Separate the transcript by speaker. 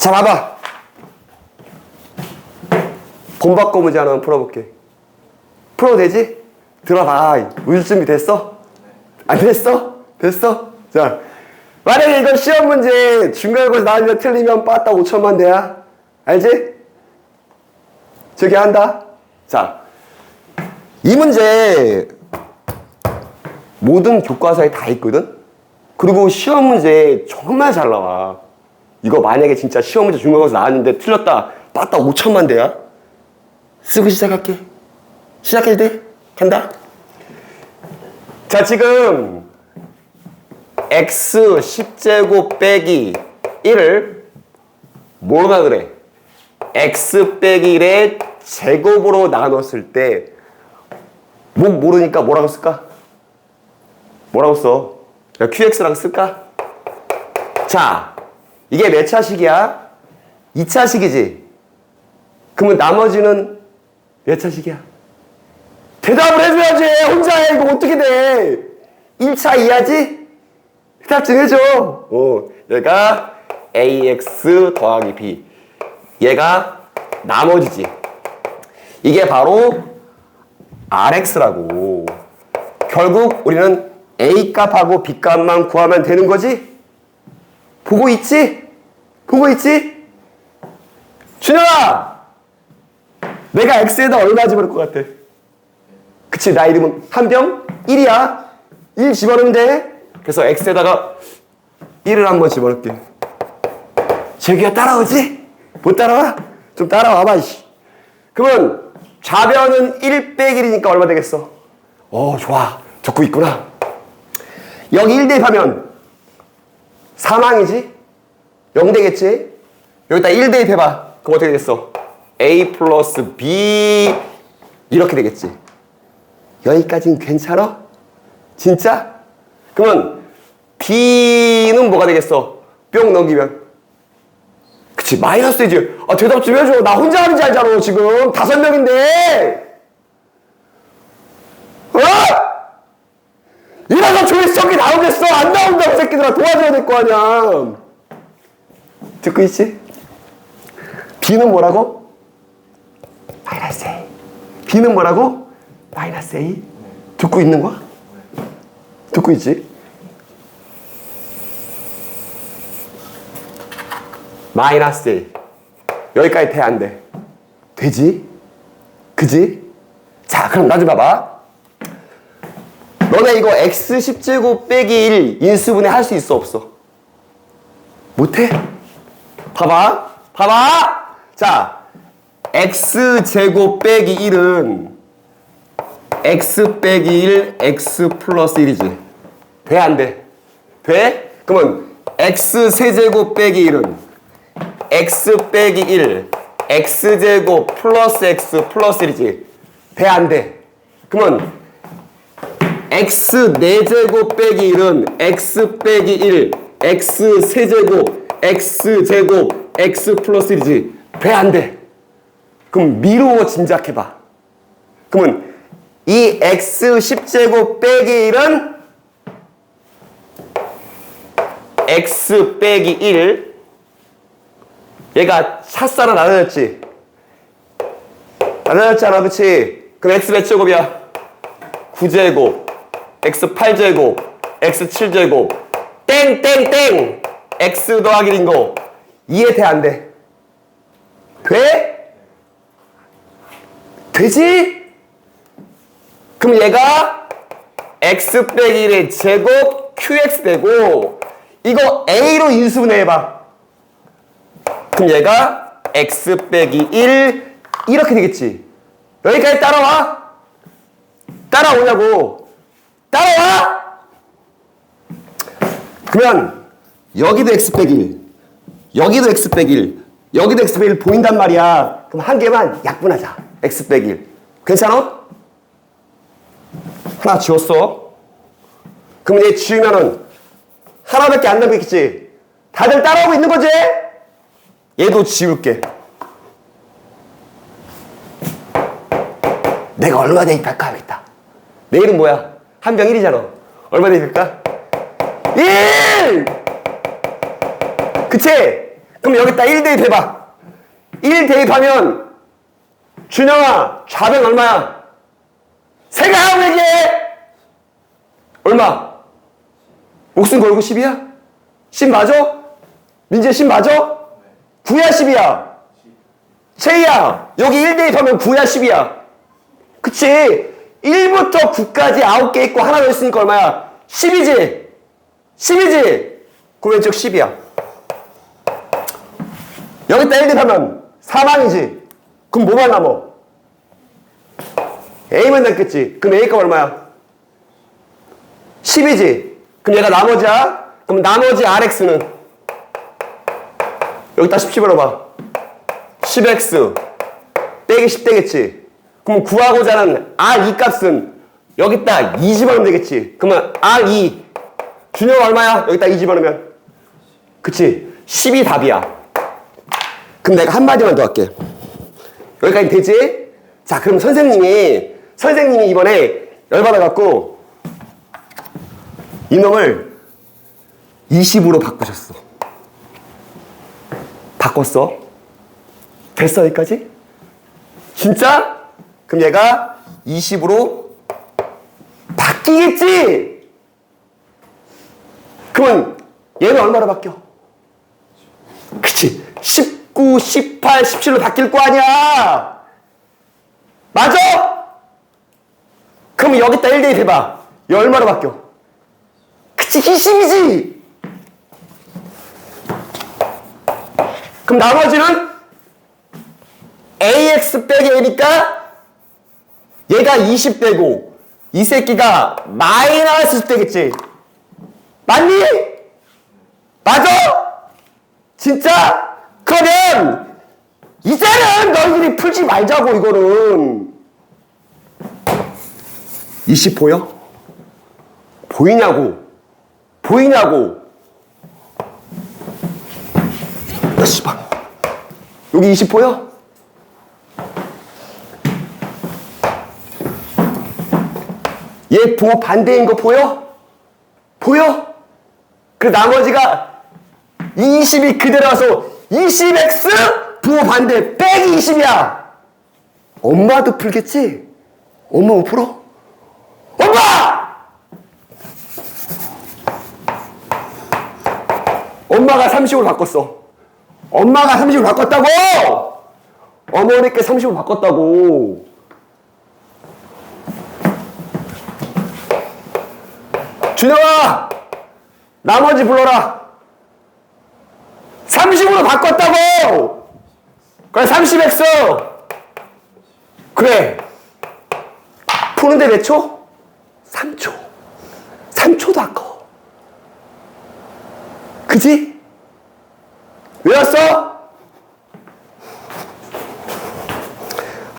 Speaker 1: 자, 봐봐. 본바꿔 문제 하나 풀어볼게. 풀어도 되지? 들어봐. 울 준비 됐어? 안 됐어? 됐어? 자, 만약에 이거 시험 문제 중간고사 나오면 틀리면 빠따 5천만 대야. 알지? 저기 한다. 자, 이 문제 모든 교과서에 다 있거든? 그리고 시험 문제 정말 잘 나와. 이거 만약에 진짜 시험 문제 중간고사 나왔는데 틀렸다. 빠따 5천만 대야. 쓰고 시작할게. 시작해도 돼? 간다. 자, 지금 x 10제곱 빼기 1을 뭐라 그래? x 빼기 1의 제곱으로 나눴을 때 뭐 모르니까 뭐라고 쓸까? 뭐라고 써? 야, qx라고 쓸까? 자, 이게 몇 차식이야? 2차식이지? 그러면 나머지는 몇 차식이야? 대답을 해줘야지! 혼자 해! 이거 어떻게 돼? 1차 이하지? 대답 좀 해줘! 어, 얘가 ax 더하기 b. 얘가 나머지지. 이게 바로 rx라고. 결국 우리는 a 값하고 b 값만 구하면 되는 거지? 보고 있지? 보고 있지? 준영아! 내가 x에다 얼마 집어넣을 것 같아? 그치, 나 이름은 한병 1이야. 1 집어넣으면 돼. 그래서 x에다가 1을 한번 집어넣을게. 재규야 따라오지? 못 따라와? 좀 따라와봐, 이씨. 그러면 좌변은 1 빼기 1이니까 얼마 되겠어? 어, 좋아. 듣고 있구나. 여기 1 대입하면 사망이지? 0 되겠지? 여기다 1 대입해봐. 그럼 어떻게 되겠어? A 플러스 B 이렇게 되겠지. 여기까지는 괜찮아? 진짜? 그러면 B는 뭐가 되겠어? 뿅 넘기면 그치 마이너스 되지 아 대답 좀 해줘 나 혼자 하는 지 알잖아 지금 다섯 명인데 어? 이래서 조회수이 나오겠어 안 나온다고 새끼들아 도와줘야 될 거 아니야 듣고 있지? B는 뭐라고? 마이너스 A B는 뭐라고? 마이너스 A 듣고 있는 거야? 듣고 있지? 마이너스 1 여기까지 돼 안 돼? 되지? 그지? 자 그럼 나 좀 봐봐 너네 이거 x 10제곱 빼기 1 인수분해 할 수 있어 없어? 못해? 봐봐 봐봐 자 x 제곱 빼기 1은 x 빼기 1 x 플러스 1이지 돼 안 돼? 돼? 그러면 x 세제곱 빼기 1은 x 빼기 1 x제곱 플러스 x 플러스 1이지 돼 안 돼? 그러면 x 4제곱 빼기 1은 x 빼기 1 x 세제곱 x제곱 x 플러스 1이지. 돼안 돼? 그럼 미루어 짐작해봐. 그러면 이 x 10제곱 빼기 1은 x 빼기 1 얘가 샷사로 나눠졌지? 나눠졌잖아 그치 그럼 x 몇 제곱이야? 9제곱 x 8제곱 x 7제곱. 땡땡땡 x 더하기 린거 이해 돼 안 돼? 돼? 되지? 그럼 얘가 x 빼기 1의 제곱 qx 되고 이거 a로 인수분해해봐 그럼 얘가 x 빼기 1 이렇게 되겠지 여기까지 따라와 따라오냐고 따라와 그러면 여기도 x 빼기 1 여기도 x 빼기 1 여기도 x 빼기 1 보인단 말이야 그럼 한 개만 약분하자 x 빼기 1 괜찮아? 하나 지웠어 그럼 얘 지우면은 하나밖에 안 남겠지 다들 따라오고 있는 거지? 얘도 지울게 내가 얼마 대입할까 하겠다 내일은 뭐야? 한 병 1이잖아 얼마 대입할까? 1! 그치? 그럼 여기다 1 대입해봐. 1 대입하면 준영아 좌변 얼마야? 생각하고 얘기해! 얼마? 목숨 걸고 10이야? 10 맞아? 민재 10 맞아? 9야 10이야? 채희야 여기 1 대입하면 9야 10이야 그치 1부터 9까지 9개 있고 하나 더 있으니까 얼마야? 10이지? 10이지? 그럼 왼쪽 10이야 여기다 1 대입하면 4만이지 그럼 뭐만 남어? A만 남겠지 그럼 A가 얼마야? 10이지 그럼 얘가 나머지야 그럼 나머지 RX는 여기다 10 집어넣어봐 10x 빼기 10 되겠지. 그럼 구하고자 하는 R2 값은 여기다 2 집어넣으면 되겠지. 그러면 R2 준영 얼마야? 여기다 2 집어넣으면 그치 10이 답이야. 그럼 내가 한마디만 더 할게. 여기까지 되지? 자 그럼 선생님이 선생님이 이번에 열받아갖고 이놈을 20으로 바꾸셨어. 바꿨어. 됐어 여기까지? 진짜? 그럼 얘가 20으로 바뀌겠지? 그러면 얘는 얼마로 바뀌어? 그치 19, 18, 17로 바뀔 거 아니야 맞아? 그럼 여기다 1 대입 해봐 얘 얼마로 바뀌어? 그치 20이지 그럼 나머지는 ax 빼기 a니까 얘가 20되고 이 새끼가 마이너스 10 되겠지 맞니? 맞아? 진짜? 그러면 이제는 너희들이 풀지 말자고 이거는 20 보여? 보이냐고 보이냐고 야 씨발 여기 20 보여? 얘 부호 반대인 거 보여? 보여? 그 나머지가 20이 그대로 와서 20x 부호 반대 빼기 20이야. 엄마도 풀겠지? 엄마 못 풀어? 엄마! 엄마가 30으로 바꿨어. 엄마가 30으로 바꿨다고! 어머니께 30으로 바꿨다고. 준영아! 나머지 불러라! 30으로 바꿨다고! 그래, 30x! 그래. 푸는데 몇 초? 3초. 3초도 아까워. 그지? 외웠어?